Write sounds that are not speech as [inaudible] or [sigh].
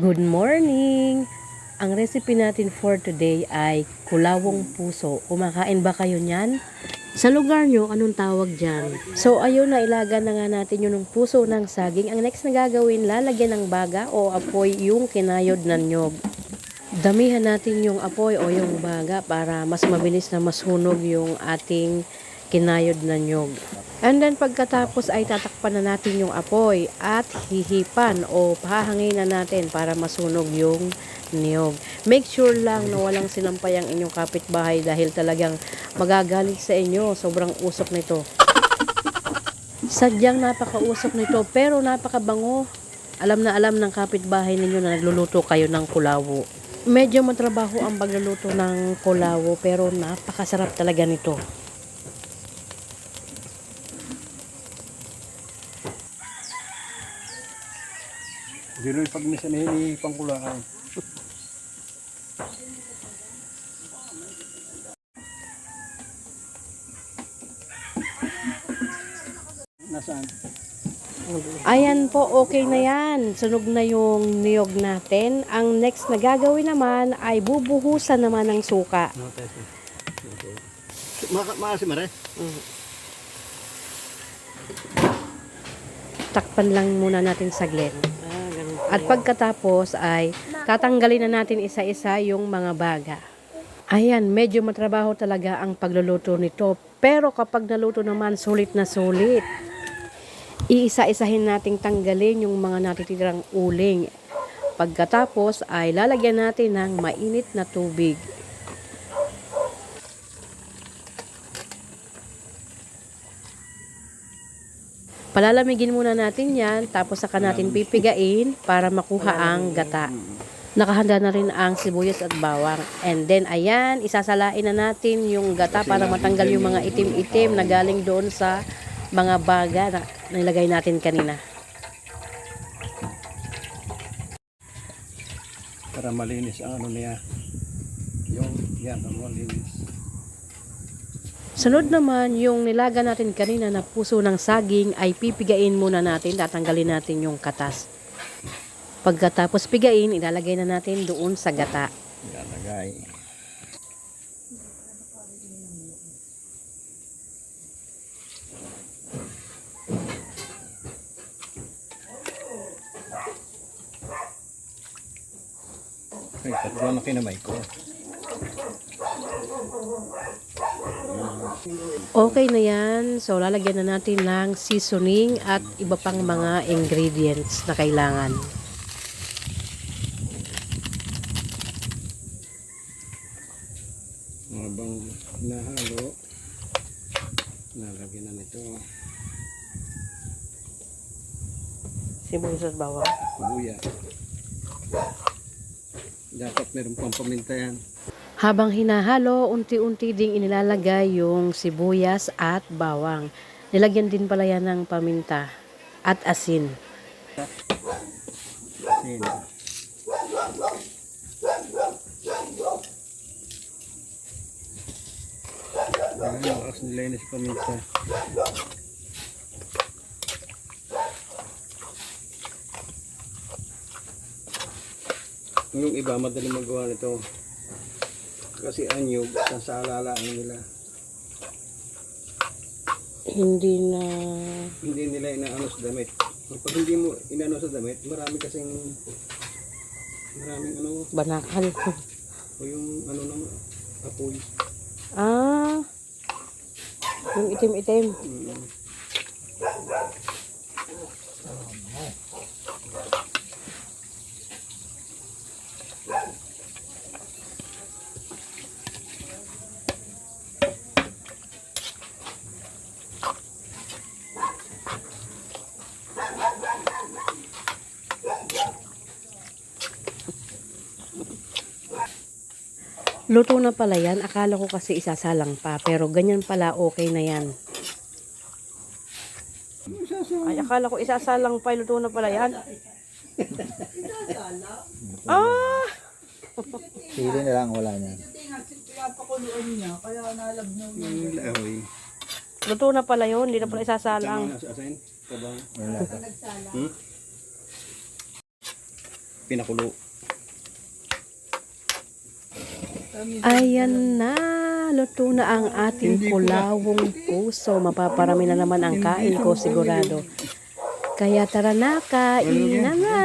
Good morning! Ang recipe natin for today ay kulawong puso. Kumakain ba kayo niyan? Sa lugar nyo, anong tawag dyan? So, ayun na, ilaga na nga natin yung puso ng saging. Ang next na gagawin, lalagyan ng baga o apoy yung kinayod ng nyog. Damihan natin yung apoy o yung baga para mas mabilis na masunog yung ating kinayod na nyog. And then pagkatapos ay tatakpan na natin yung apoy at hihipan o pahangin na natin para masunog yung niyog. Make sure lang na walang sinampay ang inyong kapitbahay dahil talagang magagalit sa inyo. Sobrang usok nito. Sadyang napakausok nito pero napakabango. Alam na alam ng kapitbahay ninyo na nagluluto kayo ng kulawo. Medyo matrabaho ang pagluluto ng kulawo pero napakasarap talaga nito. Diloy pag minsan hini pangkulaan. Nasaan? Ayan po, okay na yan. Sunog na yung niyog natin. Ang next na gagawin naman ay bubuhusan naman ng suka. Si Mare? Takpan lang muna natin saglit. At pagkatapos ay tatanggalin na natin isa-isa yung mga baga. Ayan, medyo matrabaho talaga ang pagluluto nito. Pero kapag naluto naman, sulit na sulit. Iisa-isahin nating tanggalin yung mga natitirang uling. Pagkatapos ay lalagyan natin ng mainit na tubig. Palalamigin muna natin yan, tapos saka natin pipigain para makuha ang gata. Nakahanda na rin ang sibuyas at bawang. And then, ayan, isasalain na natin yung gata para matanggal yung mga itim-itim na galing doon sa mga baga na nilagay natin kanina. Para malinis ang ano niya. Yung, yan, malinis. Sunod naman, yung nilaga natin kanina na puso ng saging ay pipigain muna natin, tatanggalin natin yung katas. Pagkatapos pigain, ilalagay na natin doon sa gata. Ilalagay. Ay, tatlo na kinamay ko. Okay na yan. So, lalagyan na natin ng seasoning at iba pang mga ingredients na kailangan. Habang nahalo, nalagyan na nito. Sibuyas at bawang. Buya. Dapat meron pang paminta yan. Habang hinahalo, unti-unti ding inilalagay yung sibuyas at bawang. Nilagyan din pala yan ng paminta at asin. Sin. Ayan, lakas nilinis paminta. Yung iba, madali magawa nito. Kasi anyog, nasa alala ang nila. Hindi na... Hindi nila inaano sa damit. Pag hindi mo inaano sa damit, marami kasing maraming ano, Banakal. o yung ano ng apoy. ah, yung itim-itim. Mm. Luto na pala yan. Akala ko kasi isasalang pa. Pero ganyan pala, okay na yan. Ay, akala ko isasalang pa. Luto na pala yan. [laughs] ah! Sili na lang, wala na. Luto na pala yun. Hindi na pala isasalang. Wala. Hmm? pinakulo. Ayan na, luto na ang ating kulawong puso. Mapaparami na naman ang kain ko sigurado. Kaya tara na, kain na.